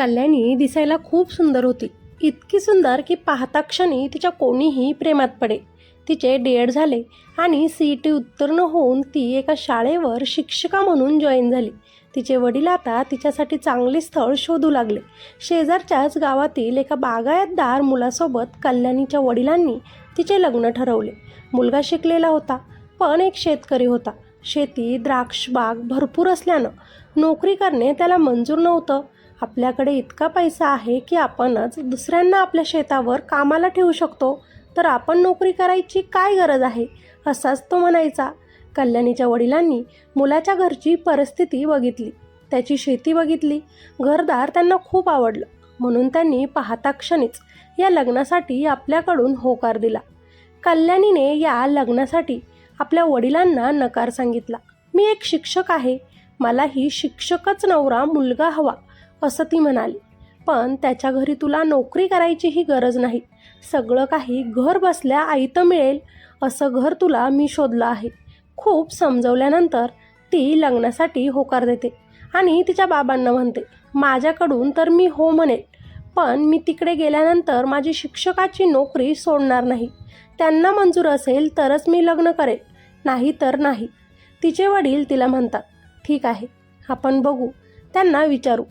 कल्याणी दिसायला खूप सुंदर होती. इतकी सुंदर की पाहता क्षणी तिच्या कोणीही प्रेमात पडे. तिचे डी एड झाले आणि सी ई टी उत्तीर्ण होऊन ती एका शाळेवर शिक्षिका म्हणून जॉईन झाली. तिचे वडील आता तिच्यासाठी चांगले स्थळ शोधू लागले. शेजारच्याच गावातील एका बागायतदार मुलासोबत कल्याणीच्या वडिलांनी तिचे लग्न ठरवले. मुलगा शिकलेला होता पण एक शेतकरी होता. शेती द्राक्षबाग भरपूर असल्यानं नोकरी करणे त्याला मंजूर नव्हतं. आपल्याकडे इतका पैसा आहे की आपणच दुसऱ्यांना आपल्या शेतावर कामाला ठेवू शकतो. तर आपण नोकरी करायची काय गरज आहे? असाच तो म्हणायचा. कल्याणीच्या वडिलांनी मुलाच्या घरची परिस्थिती बघितली. त्याची शेती बघितली. घरदार त्यांना खूप आवडलं. म्हणून त्यांनी पाहता क्षणीच या लग्नासाठी आपल्याकडून होकार दिला. कल्याणीने या लग्नासाठी आपल्या वडिलांना नकार सांगितला. मी एक शिक्षक आहे. मला ही शिक्षकच नवरा मुलगा हवा. असं ती म्हणाली. पण त्याच्या घरी तुला नोकरी करायचीही गरज नाही. सगळं काही घर बसल्या आयतं मिळेल असं घर तुला मी शोधलं आहे. खूप समजवल्यानंतर ती लग्नासाठी होकार देते आणि तिच्या बाबांना म्हणते माझ्याकडून तर मी हो म्हणेल पण मी तिकडे गेल्यानंतर माझी शिक्षकाची नोकरी सोडणार नाही. त्यांना मंजूर असेल तरच मी लग्न करेल नाही तर नाही. तिचे वडील तिला म्हणतात ठीक आहे आपण बघू त्यांना विचारू.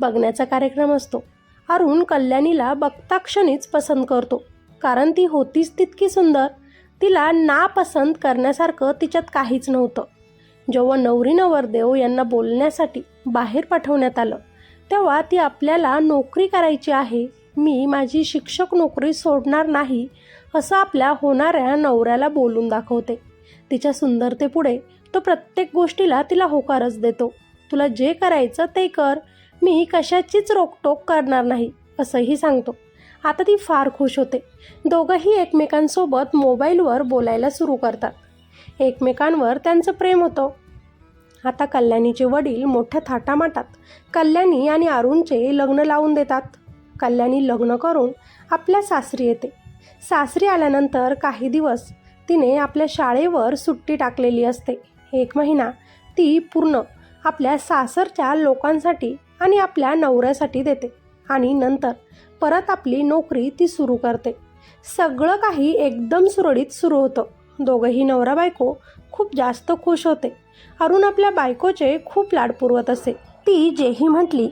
बघण्याचा कार्यक्रम असतो. अरुण कल्याणीला बघता क्षणीच पसंत करतो. कारण ती होतीच तितकी सुंदर. तिला नापसंत करण्यासारखं तिच्यात काहीच नव्हतं. जेव्हा नवरी नवरदेव यांना बोलण्यासाठी बाहेर पाठवण्यात आलं तेव्हा ती आपल्याला नोकरी करायची आहे मी माझी शिक्षक नोकरी सोडणार नाही असं आपल्या होणाऱ्या नवऱ्याला बोलून दाखवते. तिच्या सुंदरतेपुढे तो प्रत्येक गोष्टीला तिला होकारच देतो. तुला जे करायचं ते कर मी कशाचीच रोकटोक करणार नाही असंही सांगतो. आता ती फार खुश होते. दोघंही एकमेकांसोबत मोबाईलवर बोलायला सुरू करतात. एकमेकांवर त्यांचं प्रेम होतं. आता कल्याणीचे वडील मोठ्या थाटामाटात कल्याणी आणि अरुणचे लग्न लावून देतात. कल्याणी लग्न करून आपल्या सासरी येते. सासरी आल्यानंतर काही दिवस तिने आपल्या शाळेवर सुट्टी टाकलेली असते. एक महिना ती पूर्ण आपल्या सासरच्या लोकांसाठी आणि आपल्या नवऱ्यासाठी देते. आणि नंतर परत आपली नोकरी ती सुरू करते. सगळं काही एकदम सुरळीत सुरू होतं. दोघंही नवरा बायको खूप जास्त खुश होते. अरुण आपल्या बायकोचे खूप लाड पुरवत असे. ती जेही म्हटली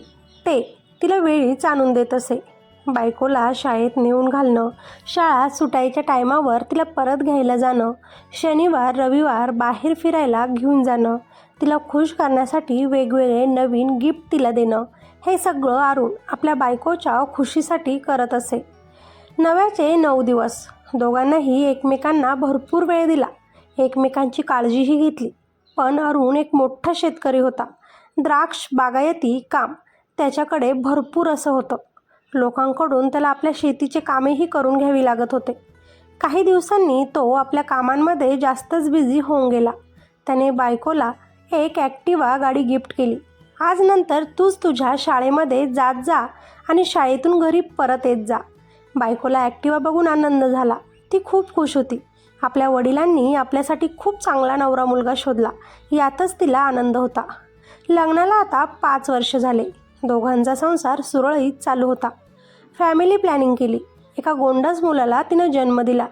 ते तिला वेळीच आणून देत असे. बायकोला शाळेत नेऊन घालणं शाळा सुटायच्या टायमावर तिला परत घ्यायला जाणं शनिवार रविवार बाहेर फिरायला घेऊन जाणं तिला खुश करण्यासाठी वेगवेगळे नवीन गिफ्ट तिला देणं. हे सगळं अरुण आपल्या बायकोच्या खुशीसाठी करत असे. नव्याचे नऊ दिवस. दोघांनाही एकमेकांना भरपूर वेळ दिला. एकमेकांची काळजीही घेतली. पण अरुण एक मोठा शेतकरी होता. द्राक्ष बागायती काम त्याच्याकडे भरपूर असं होतं. लोकांकडून त्याला आपल्या शेतीचे कामेही करून घ्यावी लागत होते. काही दिवसांनी तो आपल्या कामांमध्ये जास्तच बिझी होऊन गेला. त्याने बायकोला एक ॲक्टिवा गाडी गिफ्ट केली. आज नंतर तूच तुझ्या शाळेमध्ये जात जा आणि शाळेतून घरी परत येत जा. बायकोला ॲक्टिवा बघून आनंद झाला. ती खूप खुश होती. आपल्या वडिलांनी आपल्यासाठी खूप चांगला नवरा मुलगा शोधला. यातच तिला आनंद होता. लग्नाला आता पाच वर्ष झाले. दोघांचा संसार सुरळीत चालू होता. फॅमिली प्लॅनिंग केली. एका गोंडस मुलाला तिनं जन्म दिला.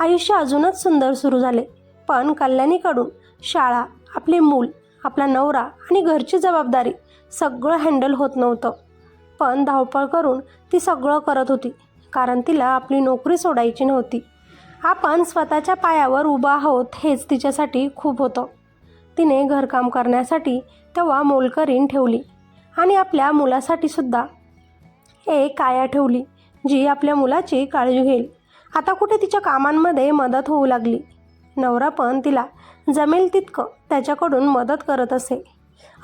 आयुष्य अजूनच सुंदर सुरू झाले. पण कल्याणीकडून शाळा आपले मूल आपला नवरा आणि घरची जबाबदारी सगळं हँडल होत नव्हतं. पण धावपळ करून ती सगळं करत होती कारण तिला आपली नोकरी सोडायची नव्हती. आपण स्वतःच्या पायावर उभं आहोत हेच तिच्यासाठी खूप होतं. तिने घरकाम करण्यासाठी तेव्हा मोलकरीण ठेवली आणि आपल्या मुलासाठी सुद्धा एक काया ठेवली जी आपल्या मुलाची काळजी घेईल. आता कुठे तिच्या कामांमध्ये मदत होऊ लागली? नवरा पण तिला जमेल तितकं. त्याच्याकडून मदत करत असे.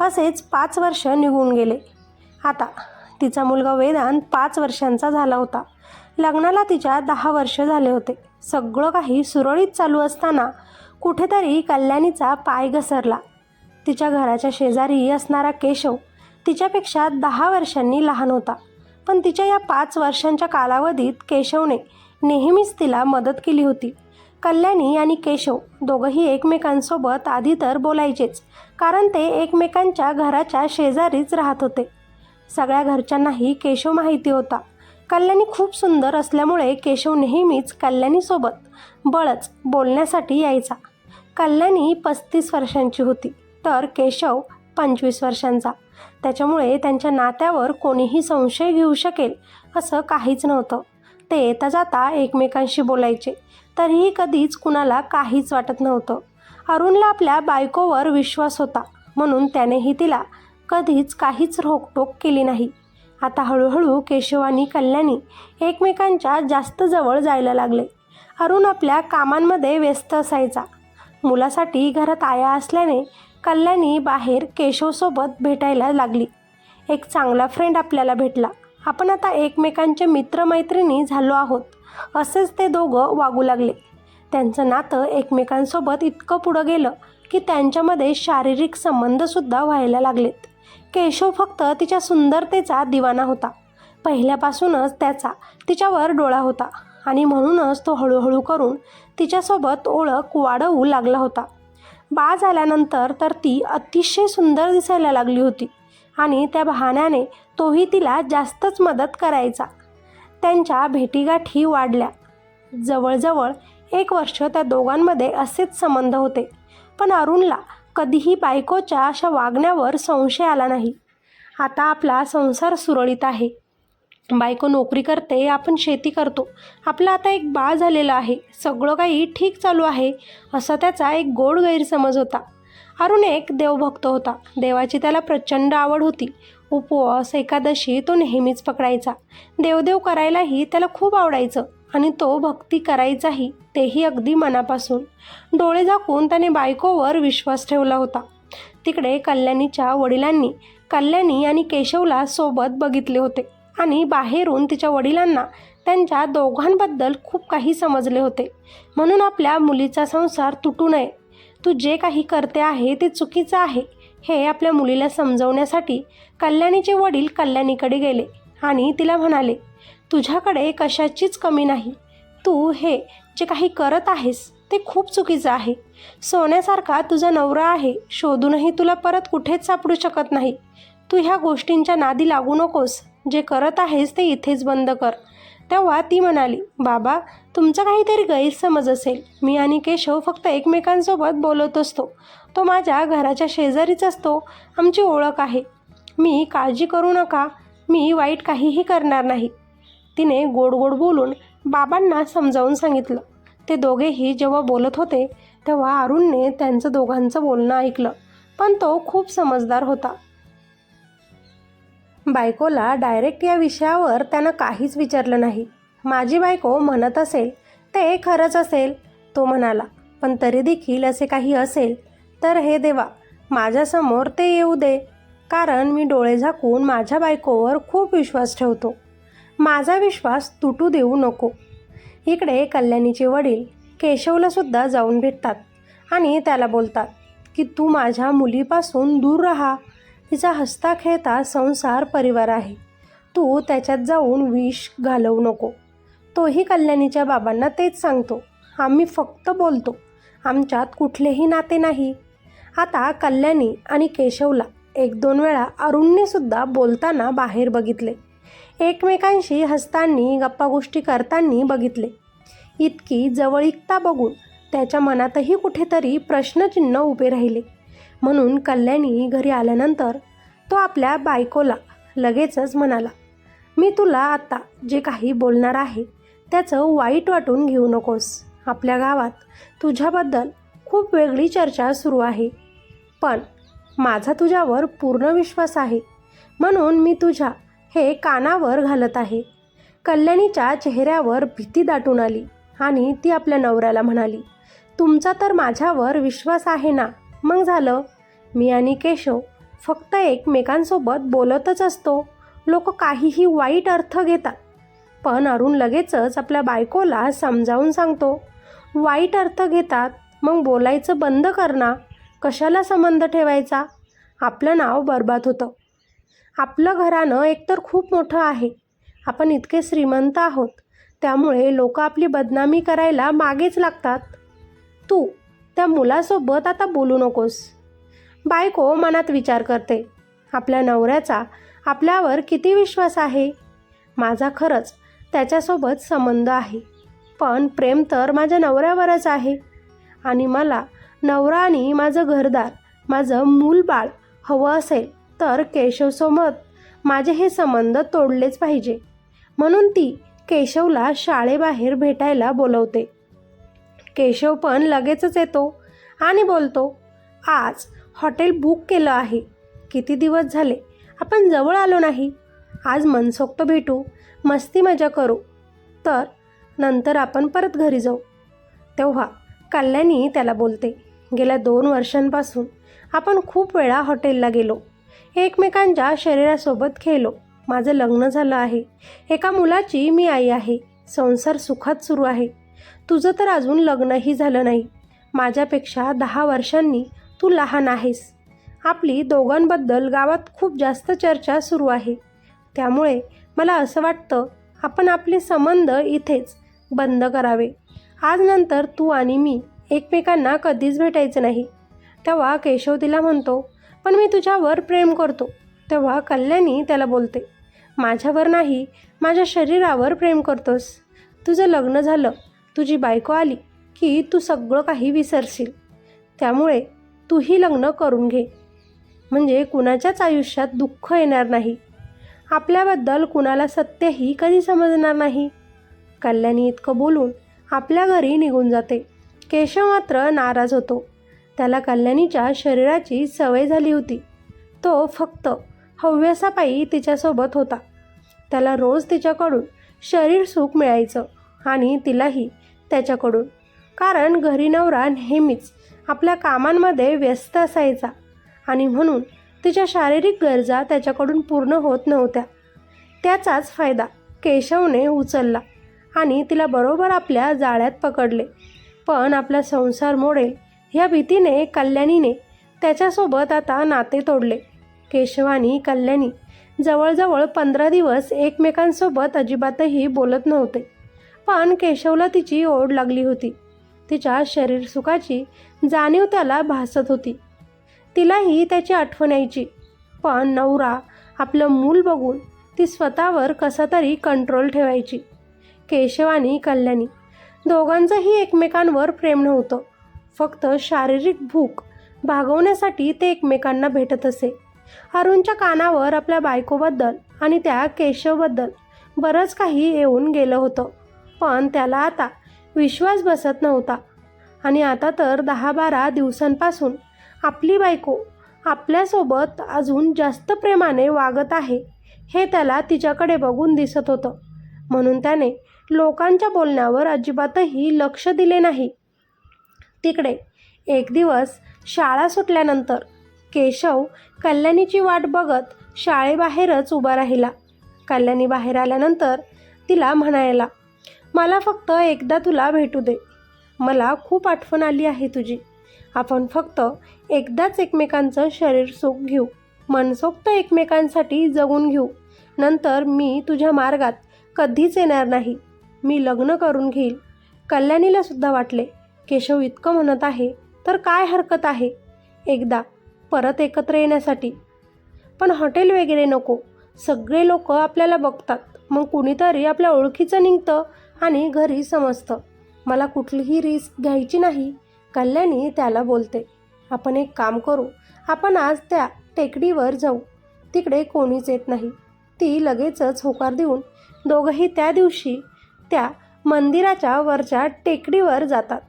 असेच पाच वर्ष निघून गेले. आता तिचा मुलगा वेदांत पाच वर्षांचा झाला होता. लग्नाला तिच्या दहा वर्ष झाले होते. सगळं काही सुरळीत चालू असताना कुठेतरी कल्याणीचा पाय घसरला. तिच्या घराच्या शेजारी असणारा केशव तिच्यापेक्षा दहा वर्षांनी लहान होता. पण तिच्या या पाच वर्षांच्या कालावधीत केशवने नेहमीच तिला मदत केली होती. कल्याणी आणि केशव दोघंही एकमेकांसोबत आधी तर बोलायचेच कारण ते एकमेकांच्या घराच्या शेजारीच राहत होते. सगळ्या घरच्यांनाही केशव माहिती होता. कल्याणी खूप सुंदर असल्यामुळे केशव नेहमीच कल्याणीसोबत बळच बोलण्यासाठी यायचा. कल्याणी पस्तीस वर्षांची होती तर केशव पंचवीस वर्षांचा. त्याच्यामुळे त्यांच्या नात्यावर कोणीही संशय घेऊ शकेल असं काहीच नव्हतं. ते येता जाता एकमेकांशी बोलायचे. तरीही कधीच कुणाला काहीच वाटत नव्हतं. अरुणला आपल्या बायकोवर विश्वास होता म्हणून त्यानेही तिला कधीच काहीच रोकटोक केली नाही. आता हळूहळू केशव आणि कल्याणी एकमेकांच्या जास्त जवळ जायला लागले. अरुण आपल्या कामांमध्ये व्यस्त असायचा. मुलासाठी घरात आया असल्याने कल्याणी बाहेर केशवसोबत भेटायला लागली. एक चांगला फ्रेंड आपल्याला भेटला. आपण आता एकमेकांचे मित्रमैत्रिणी झालो आहोत. असेच ते दोघं वागू लागले. त्यांचं नातं एकमेकांसोबत इतकं पुढं गेलं की त्यांच्यामध्ये शारीरिक संबंधसुद्धा व्हायला लागलेत. केशव फक्त तिच्या सुंदरतेचा दिवाना होता. पहिल्यापासूनच त्याचा तिच्यावर डोळा होता आणि म्हणूनच तो हळूहळू करून तिच्यासोबत ओळख वाढवू लागला होता. बाळ झाल्यानंतर तर ती अतिशय सुंदर दिसायला लागली होती आणि त्या बहाण्याने तोही तिला जास्तच मदत करायचा. त्यांच्या भेटीगाठी वाढल्या. जवळजवळ एक वर्ष त्या दोघांमध्ये असेच संबंध होते. पण अरुणला कधीही बायकोच्या अशा वागण्यावर संशय आला नाही. आता आपला संसार सुरळीत आहे. बायको नोकरी करते आपण शेती करतो. आपलं आता एक बाळ झालेलं आहे. सगळं काही ठीक चालू आहे असा त्याचा एक गोड गैरसमज होता. अरुण एक देवभक्त होता. देवाची त्याला प्रचंड आवड होती. उपवास एकादशी तो नेहमीच पकडायचा. देवदेव करायलाही त्याला खूप आवडायचं आणि तो भक्ती करायचाही तेही अगदी मनापासून. डोळे झाकून त्याने बायकोवर विश्वास ठेवला होता. तिकडे कल्याणीच्या वडिलांनी कल्याणी आणि केशवला सोबत बघितले होते आणि बाहेरून तिच्या वडिलांना त्यांच्या दोघांबद्दल खूप काही समजले होते. म्हणून आपल्या मुलीचा संसार तुटू नये. तू जे काही करते आहे ते चुकीचं आहे. हे आपल्या मुलीला समजवण्यासाठी कल्याणीचे वडील कल्याणीकडे गेले आणि तिला म्हणाले तुझ्याकडे कशाचीच कमी नाही. तू हे जे काही करत आहेस ते खूप चुकीचं आहे. सोन्यासारखा तुझा नवरा आहे शोधूनही तुला परत कुठेच सापडू शकत नाही. तू ह्या गोष्टींच्या नादी लागू नकोस. जे करत आहेस ते इथेच बंद कर. तेव्हा ती म्हणाली बाबा तुमचा काहीतरी गैरसमज असेल. मी आणि केशव फक्त एकमेकांसोबत बोलत असतो. तो माझ्या घराच्या शेजारीच असतो. आमची ओळख आहे. मी काळजी करू नका. मी वाईट काहीही करणार नाही. तिने गोड गोड बोलून बाबांना समजावून सांगितलं. ते दोघेही जेव्हा बोलत होते तेव्हा अरुणने त्यांचं दोघांचं बोलणं ऐकलं. पण तो खूप समजदार होता. बायकोला डायरेक्ट या विषयावर त्यानं काहीच विचारलं नाही. माझी बायको म्हणत असेल ते खरंच असेल तो म्हणाला. पण तरी देखील असे काही असेल तर हे देवा माझ्यासमोर ते येऊ दे. कारण मी डोळे झाकून माझ्या बायकोवर खूप विश्वास ठेवतो. माझा विश्वास तुटू देऊ नको. इकडे कल्याणीचे वडील केशवलासुद्धा जाऊन भेटतात आणि त्याला बोलतात की तू माझ्या मुलीपासून दूर राहा. तिचा हसता खेळता संसार परिवार आहे. तू त्याच्यात जाऊन विष घालवू नको. तोही कल्याणीच्या बाबांना तेच सांगतो. आम्ही फक्त बोलतो. आमच्यात कुठलेही नाते नाही. आता कल्याणी आणि केशवला एक दोन वेळा अरुणने सुद्धा बोलताना बाहेर बघितले. एकमेकांशी हसतानी गप्पागोष्टी करताना बघितले. इतकी जवळीकता बघून त्याच्या मनातही कुठेतरी प्रश्नचिन्ह उभे राहिले. म्हणून कल्याणी घरी आल्यानंतर तो आपल्या बायकोला लगेचच म्हणाला मी तुला आता जे काही बोलणार आहे त्याचं वाईट वाटून घेऊ नकोस. आपल्या गावात तुझ्याबद्दल खूप वेगळी चर्चा सुरू आहे. पण माझा तुझ्यावर पूर्ण विश्वास आहे. म्हणून मी तुझ्या हे कानावर घालत आहे. कल्याणीच्या चेहऱ्यावर भीती दाटून आली आणि ती आपल्या नवऱ्याला म्हणाली तुमचा तर माझ्यावर विश्वास आहे ना? मग झालं. मी आणि केशव फक्त एकमेकांसोबत बोलतच असतो. लोक काहीही वाईट अर्थ घेतात. पण अरुण लगेचच आपल्या बायकोला समजावून सांगतो. वाईट अर्थ घेतात मग बोलायचं बंद करणं कशाला संबंध ठेवायचा? आपलं नाव बरबाद होतं. आपलं घरानं एकतर खूप मोठं आहे. आपण इतके श्रीमंत आहोत. त्यामुळे लोक आपली बदनामी करायला मागेच लागतात. तू त्या मुलासोबत आता बोलू नकोस. बायको मनात विचार करते. आपल्या नवऱ्याचा आपल्यावर किती विश्वास आहे? माझा खरंच त्याच्यासोबत संबंध आहे. पण प्रेम तर माझ्या नवऱ्यावरच आहे. आणि मला नवरा आणि माझं घरदार माझं मूलबाळ हवं असेल तर केशवसोबत माझे हे संबंध तोडलेच पाहिजे. म्हणून ती केशवला शाळेबाहेर भेटायला बोलवते. केशव पण लगेचच येतो आणि बोलतो आज हॉटेल बुक केलं आहे. किती दिवस झाले? आपण जवळ आलो नाही. आज मनसोक्त भेटू. मस्ती मजा करू. तर नंतर आपण परत घरी जाऊ. तेव्हा कल्याणी त्याला बोलते गेल्या दोन वर्षांपासून आपण खूप वेळा हॉटेलला गेलो. एकमेकांच्या शरीरासोबत खेळलो. माझं लग्न झालं आहे. एका मुलाची मी आई आहे. संसार सुखात सुरू आहे. तुझं तर अजून लग्नही झालं नाही. माझ्यापेक्षा दहा वर्षांनी तू लहान आहेस. आपली दोघांबद्दल गावात खूप जास्त चर्चा सुरू आहे. त्यामुळे मला असं वाटतं आपण आपले संबंध इथेच बंद करावे. आज नंतर तू आणि मी एकमेकांना कधीच भेटायचं नाही. तेव्हा केशव तिला म्हणतो पण मी तुझ्यावर प्रेम करतो. तेव्हा कल्याणी त्याला बोलते माझ्यावर नाही माझ्या शरीरावर प्रेम करतोस. तुझं लग्न झालं तुझी बायको आली की तू सगळं काही विसरशील. त्यामुळे तूही लग्न करून घे. म्हणजे कुणाच्याच आयुष्यात दुःख येणार नाही. आपल्याबद्दल कुणाला सत्यही कधी समजणार नाही. कल्याणी इतकं बोलून आपल्या घरी निघून जाते. केशव मात्र नाराज होतो. त्याला कल्याणीच्या शरीराची सवय झाली होती. तो फक्त हव्यासापायी तिच्यासोबत होता. त्याला रोज तिच्याकडून शरीर सुख मिळायचं आणि तिलाही त्याच्याकडून. कारण घरी नवरा नेहमीच आपल्या कामांमध्ये व्यस्त असायचा आणि म्हणून तिच्या शारीरिक गरजा त्याच्याकडून पूर्ण होत नव्हत्या. त्याचाच फायदा केशवने उचलला आणि तिला बरोबर आपल्या जाळ्यात पकडले. पण आपला संसार मोडेल ह्या भीतीने कल्याणीने त्याच्यासोबत आता नाते तोडले. केशव आणि कल्याणी जवळजवळ पंधरा दिवस एकमेकांसोबत अजिबातही बोलत नव्हते. पण केशवला तिची ओढ लागली होती. तिच्या शरीर सुखाची जाणीव त्याला भासत होती. तिलाही त्याची आठवण यायची. पण नवरा आपलं मूल बघून ती स्वतःवर कसा तरी कंट्रोल ठेवायची. केशव आणि कल्याणी दोघांचंही एकमेकांवर प्रेम नव्हतं. फक्त शारीरिक भूक भागवण्यासाठी ते एकमेकांना भेटत असे. अरुणच्या कानावर आपल्या बायकोबद्दल आणि त्या केशवबद्दल बरंच काही येऊन गेलं होतं. पण त्याला आता विश्वास बसत नव्हता. आणि आता तर दहा बारा दिवसांपासून आपली बायको आपल्यासोबत अजून जास्त प्रेमाने वागत आहे हे त्याला तिच्याकडे बघून दिसत होतं. म्हणून त्याने लोकांच्या बोलण्यावर अजिबातही लक्ष दिले नाही. तिकडे एक दिवस शाळा सुटल्यानंतर केशव कल्याणीची वाट बघत शाळेबाहेरच उभा राहिला. कल्याणी बाहेर आल्यानंतर तिला म्हणायला मला फक्त एकदा तुला भेटू दे. मला खूप आठवण आली आहे तुझी. आपण फक्त एकदाच एकमेकांचं शरीर सुख घेऊ. मनसोक्त एकमेकांसाठी जगून घेऊ. नंतर मी तुझ्या मार्गात कधीच येणार नाही. मी लग्न करून घेईल. कल्याणीला सुद्धा वाटले. केशव इतकं म्हणत आहे तर काय हरकत आहे? एकदा परत एकत्र येण्यासाठी. पण हॉटेल वगैरे नको. सगळे लोक आपल्याला बघतात. मग कुणीतरी आपल्या ओळखीचं निघतं. आणि घरी समजतं. मला कुठलीही रिस्क घ्यायची नाही. कल्याणी त्याला बोलते आपण एक काम करू. आपण आज त्या टेकडीवर जाऊ. तिकडे कोणीच येत नाही. ती लगेचच होकार देऊन दोघंही त्या दिवशी त्या मंदिराच्या वरच्या टेकडीवर जातात.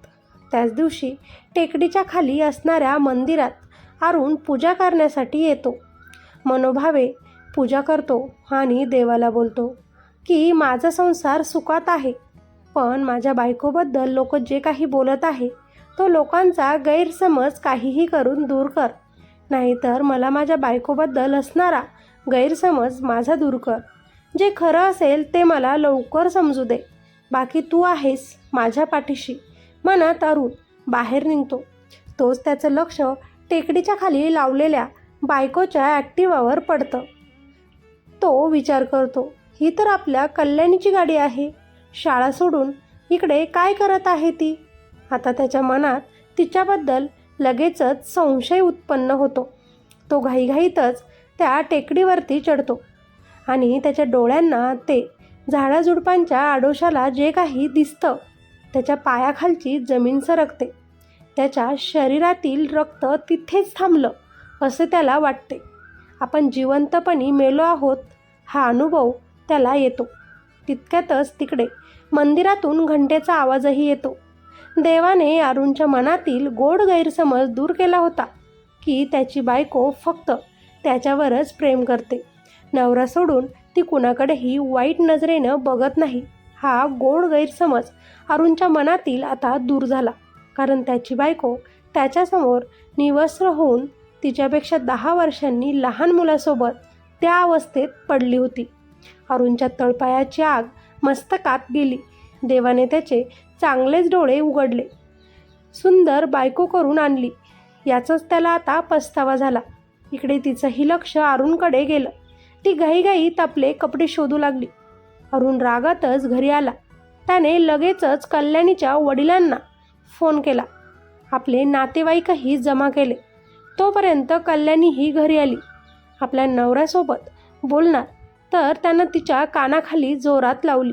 त्याच दिवशी टेकडीच्या खाली असणाऱ्या मंदिरात अरुण पूजा करण्यासाठी येतो. मनोभावे पूजा करतो आणि देवाला बोलतो की माझा संसार सुखात आहे. पण माझ्या बायकोबद्दल लोक जे काही बोलत आहे तो लोकांचा गैरसमज काहीही करून दूर कर. नाहीतर मला माझ्या बायकोबद्दल असणारा गैरसमज माझा दूर कर. जे खरं असेल ते मला लवकर समजू दे. बाकी तू आहेस माझ्या पाठीशी. मनात अरुण बाहेर निघतो. तोच त्याचं लक्ष टेकडीच्या खाली लावलेल्या बायकोच्या ॲक्टिवावर पडतं. तो विचार करतो ही तर आपल्या कल्याणीची गाडी आहे. शाळा सोडून इकडे काय करत आहे ती? आता त्याच्या मनात तिच्याबद्दल लगेचच संशय उत्पन्न होतो. तो घाईघाईतच त्या टेकडीवरती चढतो आणि त्याच्या डोळ्यांना ते झाडाझुडपांच्या आडोशाला जे काही दिसतं त्याच्या पायाखालची जमीन सरकते. त्याच्या शरीरातील रक्त तिथेच थांबलं असे त्याला वाटते. आपण जिवंतपणी मेलो आहोत हा अनुभव त्याला येतो. तितक्यातच तिकडे मंदिरातून घंटेचा आवाजही येतो. देवाने अरुणच्या मनातील गोड गैरसमज दूर केला होता की त्याची बायको फक्त त्याच्यावरच प्रेम करते. नवरा सोडून ती कुणाकडेही वाईट नजरेनं बघत नाही. हा गोड गैरसमज अरुणच्या मनातील आता दूर झाला. कारण त्याची बायको त्याच्यासमोर निवस्त्र होऊन तिच्यापेक्षा दहा वर्षांनी लहान मुलासोबत त्या अवस्थेत पडली होती. अरुणच्या तळपायाची आग मस्तकात गेली. देवाने त्याचे चांगलेच डोळे उघडले. सुंदर बायको करून आणली. याचाच त्याला आता पस्तावा झाला. इकडे तिचंही लक्ष अरुणकडे गेलं. ती घाईघाईत आपले कपडे शोधू लागली. अरुण रागातच घरी आला. त्याने लगेचच कल्याणीच्या वडिलांना फोन केला. आपले नातेवाईकही जमा केले. तोपर्यंत कल्याणीही घरी आली. आपल्या नवऱ्यासोबत बोलणार तर त्यानं तिच्या कानाखाली जोरात लावली.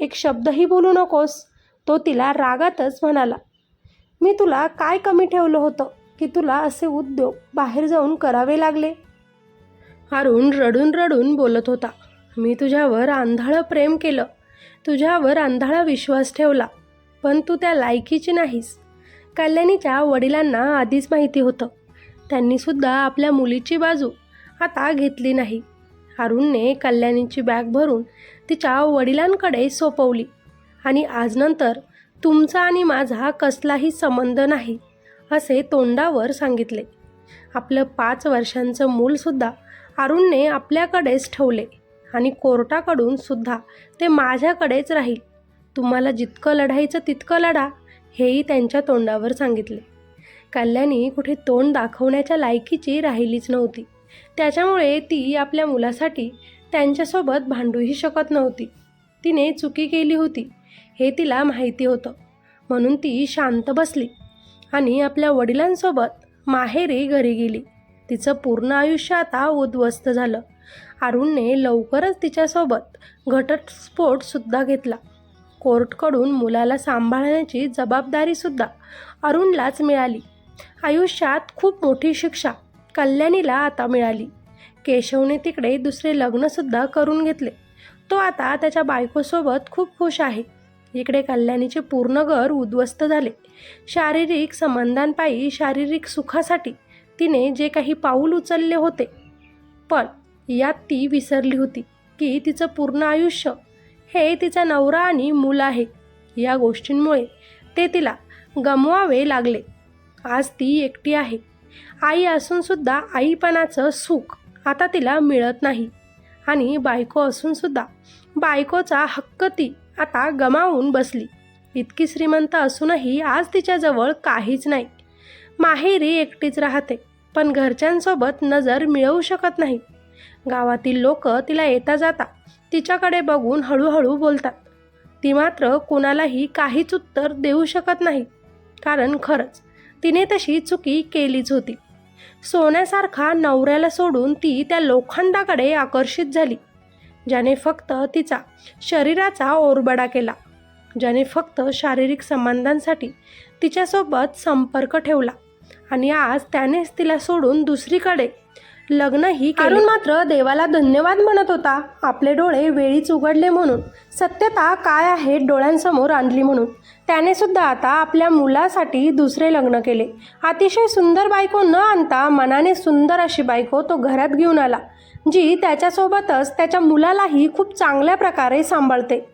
एक शब्दही बोलू नकोस. तो तिला रागातच म्हणाला मी तुला काय कमी ठेवलं होतं की तुला असे उद्योग बाहेर जाऊन करावे लागले? अरुण रडून रडून बोलत होता मी तुझ्यावर आंधळं प्रेम केलं. तुझ्यावर आंधळा विश्वास ठेवला. पण तू त्या लायकीची नाहीस. कल्याणीच्या वडिलांना आधीच माहिती होतं. त्यांनीसुद्धा आपल्या मुलीची बाजू आता घेतली नाही. अरुणने कल्याणीची बॅग भरून तिच्या वडिलांकडे सोपवली. आणि आजनंतर तुमचा आणि माझा कसलाही संबंध नाही असे तोंडावर सांगितले. आपलं पाच वर्षांचं मूलसुद्धा अरुणने आपल्याकडेच ठेवले आणि कोर्टाकडून सुद्धा ते माझ्याकडेच राहील. तुम्हाला जितकं लढायचं तितकं लढा हेही त्यांच्या तोंडावर सांगितले. कल्याणी कुठे तोंड दाखवण्याच्या लायकीची राहिलीच नव्हती. त्याच्यामुळे ती आपल्या मुलासाठी त्यांच्यासोबत भांडूही शकत नव्हती. तिने चुकी केली होती हे तिला माहिती होतं. म्हणून ती शांत बसली आणि आपल्या वडिलांसोबत माहेरी घरी गेली. तिचं पूर्ण आयुष्य आता उद्ध्वस्त झालं. अरुणने लवकरच तिच्यासोबत घटस्फोटसुद्धा घेतला. कोर्टकडून मुलाला सांभाळण्याची जबाबदारीसुद्धा अरुणलाच मिळाली. आयुष्यात खूप मोठी शिक्षा कल्याणीला आता मिळाली. केशवने तिकडे दुसरे लग्नसुद्धा करून घेतले. तो आता त्याच्या बायकोसोबत खूप खुश आहे. इकडे कल्याणीचे पूर्ण घर उद्ध्वस्त झाले. शारीरिक संबंधांपायी शारीरिक सुखासाठी तिने जे काही पाऊल उचलले होते. पण यात ती विसरली होती की तिचं पूर्ण आयुष्य हे तिचा नवरा आणि मूल आहे. या गोष्टींमुळे ते तिला गमवावे लागले. आज ती एकटी आहे. आई असूनसुद्धा आईपणाचं सुख आता तिला मिळत नाही. आणि बायको असूनसुद्धा बायकोचा हक्क ती आता गमावून बसली. इतकी श्रीमंत असूनही आज तिच्याजवळ काहीच नाही. माहेरी एकटीच राहते पण घरच्यांसोबत नजर मिळवू शकत नाही. गावातील लोक तिला येता जाता तिच्याकडे बघून हळूहळू बोलतात. ती मात्र कोणालाही काहीच उत्तर देऊ शकत नाही. कारण खरंच तिने तशी चुकी केलीच होती. सोन्यासारखा नवऱ्याला सोडून ती त्या लोखंडाकडे आकर्षित झाली. ज्याने फक्त तिचा शरीराचा ओरबडा केला. ज्याने फक्त शारीरिक संबंधांसाठी तिच्यासोबत संपर्क ठेवला. आणि आज त्यानेच तिला सोडून दुसरीकडे लग्नही करून मात्र देवाला धन्यवाद म्हणत होता. आपले डोळे वेळीच उघडले म्हणून. सत्यता काय आहे डोळ्यांसमोर आणली म्हणून. त्याने सुद्धा आता आपल्या मुलासाठी दुसरे लग्न केले. अतिशय सुंदर बायको न आणता मनाने सुंदर अशी बायको तो घरात घेऊन आला जी त्याच्यासोबतच त्याच्या मुलालाही खूप चांगल्या प्रकारे सांभाळते.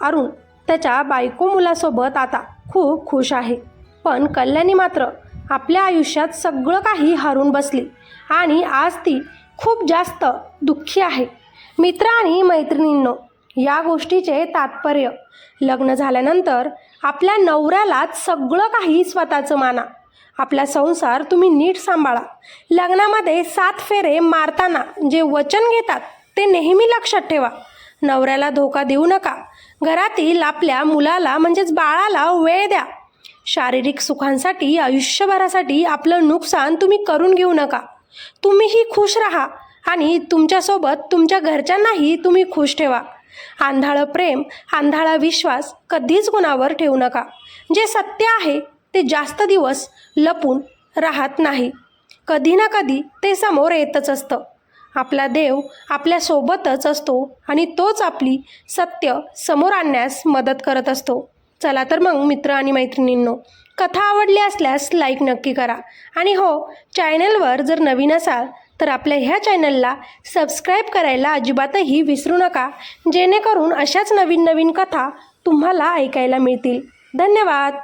अरुण त्याच्या बायको मुलासोबत आता खूप खुश आहे. पण कल्याणी मात्र आपल्या आयुष्यात सगळं काही हारून बसली आणि आज ती खूप जास्त दुःखी आहे. मित्र आणि मैत्रिणींनो या गोष्टीचे तात्पर्य लग्न झाल्यानंतर आपल्या नवऱ्यालाच सगळं काही स्वतःचं माना. आपला संसार तुम्ही नीट सांभाळा. लग्नामध्ये सात फेरे मारताना जे वचन घेतात ते नेहमी लक्षात ठेवा. नवऱ्याला धोका देऊ नका. घरातील आपल्या मुलाला म्हणजेच बाळाला वेळ द्या. शारीरिक सुखांसाठी आयुष्यभरासाठी आपलं नुकसान तुम्ही करून घेऊ नका. तुम्हीही खुश राहा आणि तुमच्यासोबत तुमच्या घरच्यांनाही तुम्ही खुश ठेवा. आंधळं प्रेम आंधळा विश्वास कधीच कुणावर ठेवू नका. जे सत्य आहे ते जास्त दिवस लपून राहत नाही. कधी ना कधी ते समोर येतच असतं. आपला देव आपल्यासोबतच असतो आणि तोच आपली सत्य समोर आणण्यास मदत करत असतो. चला तर मग मित्र आणि मैत्रिणींनो. कथा आवडली असल्यास लाईक नक्की करा. आणि हो चॅनलवर जर नवीन असाल तर आपल्या ह्या चॅनलला सबस्क्राईब करायला अजिबातही विसरू नका. जेणेकरून अशाच नवीन नवीन कथा तुम्हाला ऐकायला मिळतील. धन्यवाद!